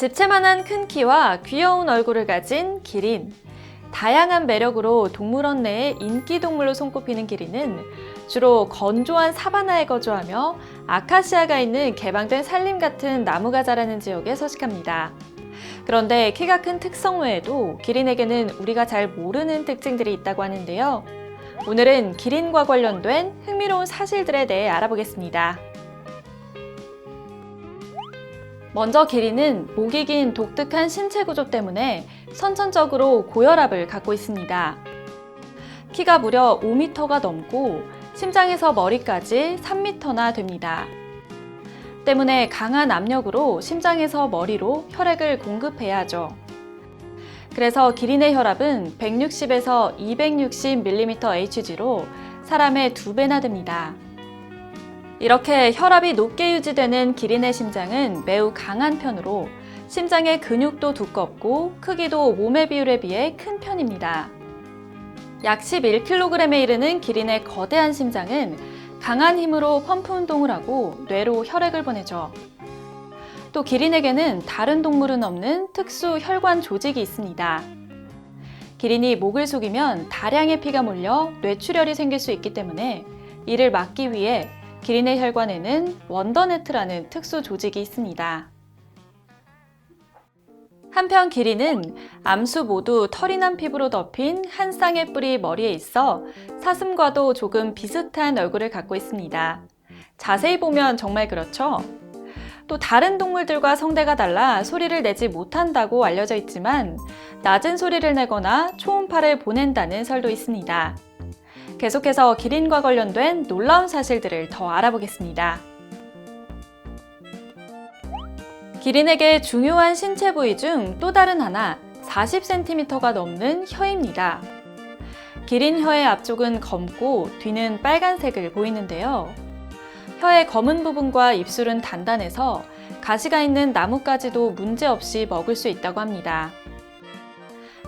집채만한 큰 키와 귀여운 얼굴을 가진 기린. 다양한 매력으로 동물원 내의 인기 동물로 손꼽히는 기린은 주로 건조한 사바나에 거주하며 아카시아가 있는 개방된 산림 같은 나무가 자라는 지역에 서식합니다. 그런데 키가 큰 특성 외에도 기린에게는 우리가 잘 모르는 특징들이 있다고 하는데요. 오늘은 기린과 관련된 흥미로운 사실들에 대해 알아보겠습니다. 먼저 기린은 목이 긴 독특한 신체 구조 때문에 선천적으로 고혈압을 갖고 있습니다. 키가 무려 5m가 넘고 심장에서 머리까지 3m나 됩니다. 때문에 강한 압력으로 심장에서 머리로 혈액을 공급해야 하죠. 그래서 기린의 혈압은 160에서 260mmHg로 사람의 두 배나 됩니다. 이렇게 혈압이 높게 유지되는 기린의 심장은 매우 강한 편으로 심장의 근육도 두껍고 크기도 몸의 비율에 비해 큰 편입니다. 약 11kg에 이르는 기린의 거대한 심장은 강한 힘으로 펌프 운동을 하고 뇌로 혈액을 보내죠. 또 기린에게는 다른 동물은 없는 특수 혈관 조직이 있습니다. 기린이 목을 숙이면 다량의 피가 몰려 뇌출혈이 생길 수 있기 때문에 이를 막기 위해 기린의 혈관에는 원더네트라는 특수 조직이 있습니다. 한편 기린은 암수 모두 털이 난 피부로 덮인 한 쌍의 뿔이 머리에 있어 사슴과도 조금 비슷한 얼굴을 갖고 있습니다. 자세히 보면 정말 그렇죠? 또 다른 동물들과 성대가 달라 소리를 내지 못한다고 알려져 있지만 낮은 소리를 내거나 초음파를 보낸다는 설도 있습니다. 계속해서 기린과 관련된 놀라운 사실들을 더 알아보겠습니다. 기린에게 중요한 신체 부위 중 또 다른 하나 40cm가 넘는 혀입니다. 기린 혀의 앞쪽은 검고 뒤는 빨간색을 보이는데요. 혀의 검은 부분과 입술은 단단해서 가시가 있는 나뭇가지도 문제없이 먹을 수 있다고 합니다.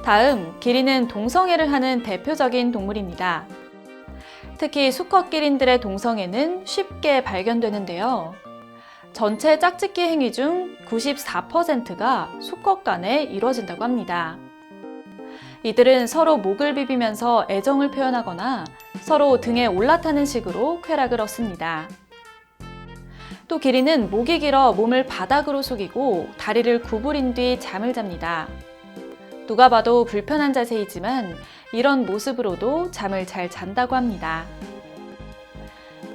다음, 기린은 동성애를 하는 대표적인 동물입니다. 특히 수컷 기린들의 동성애는 쉽게 발견되는데요. 전체 짝짓기 행위 중 94%가 수컷 간에 이루어진다고 합니다. 이들은 서로 목을 비비면서 애정을 표현하거나 서로 등에 올라타는 식으로 쾌락을 얻습니다. 또 기린은 목이 길어 몸을 바닥으로 숙이고 다리를 구부린 뒤 잠을 잡니다. 누가 봐도 불편한 자세이지만 이런 모습으로도 잠을 잘 잔다고 합니다.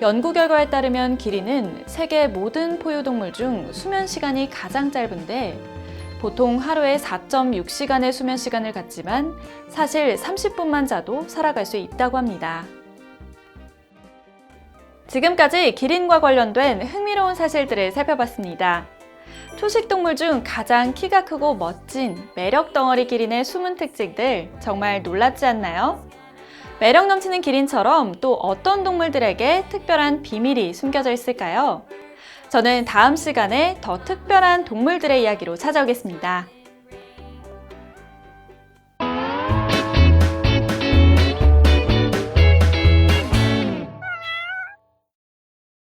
연구 결과에 따르면 기린은 세계 모든 포유동물 중 수면 시간이 가장 짧은데 보통 하루에 4.6시간의 수면 시간을 갖지만 사실 30분만 자도 살아갈 수 있다고 합니다. 지금까지 기린과 관련된 흥미로운 사실들을 살펴봤습니다. 초식동물 중 가장 키가 크고 멋진 매력 덩어리 기린의 숨은 특징들 정말 놀랍지 않나요? 매력 넘치는 기린처럼 또 어떤 동물들에게 특별한 비밀이 숨겨져 있을까요? 저는 다음 시간에 더 특별한 동물들의 이야기로 찾아오겠습니다.